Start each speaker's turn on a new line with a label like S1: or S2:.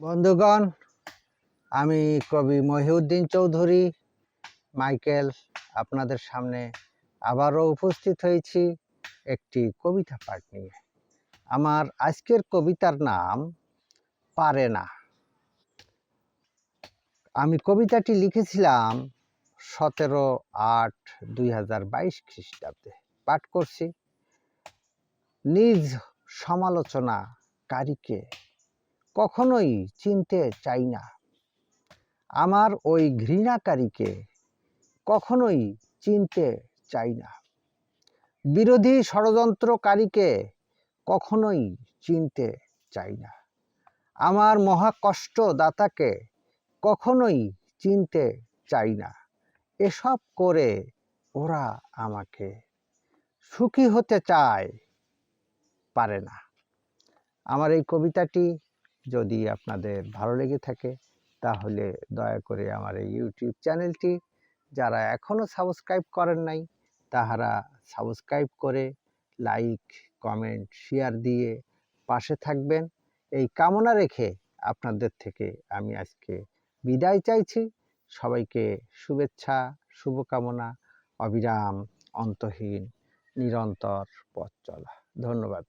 S1: বন্ধুগণ, আমি কবি মহিউদ্দিন চৌধুরী। মাইকেল, আপনাদের সামনে আবারও উপস্থিত হয়েছি একটি কবিতা পাঠ নিয়ে। আমার আজকের কবিতার নাম পারে না। আমি কবিতাটি লিখেছিলাম সতেরো আট দুই হাজার বাইশ খ্রিস্টাব্দে। পাঠ করছি, নিজ সমালোচনা সমালোচনাকারীকে কখনোই চিনতে চাই না। আমার ওই ঘৃণাকারীকে কখনোই চিনতে চাই না। বিরোধী ষড়যন্ত্রকারীকে কখনোই চিনতে চাই না। আমার মহাকষ্ট দাতাকে কখনোই চিনতে চাই না। এসব করে ওরা আমাকে সুখী হতে চায় পারে না। আমার এই কবিতাটি যদি আপনাদের ভালো লেগে থাকে, তাহলে দয়া করে আমার এই ইউটিউব চ্যানেলটি, যারা এখনও সাবস্ক্রাইব করেন নাই, তাহারা সাবস্ক্রাইব করে লাইক কমেন্ট শেয়ার দিয়ে পাশে থাকবেন। এই কামনা রেখে আপনাদের থেকে আমি আজকে বিদায় চাইছি। সবাইকে শুভেচ্ছা, শুভকামনা, অবিরাম অন্তহীন, নিরন্তর পথ চলা। ধন্যবাদ।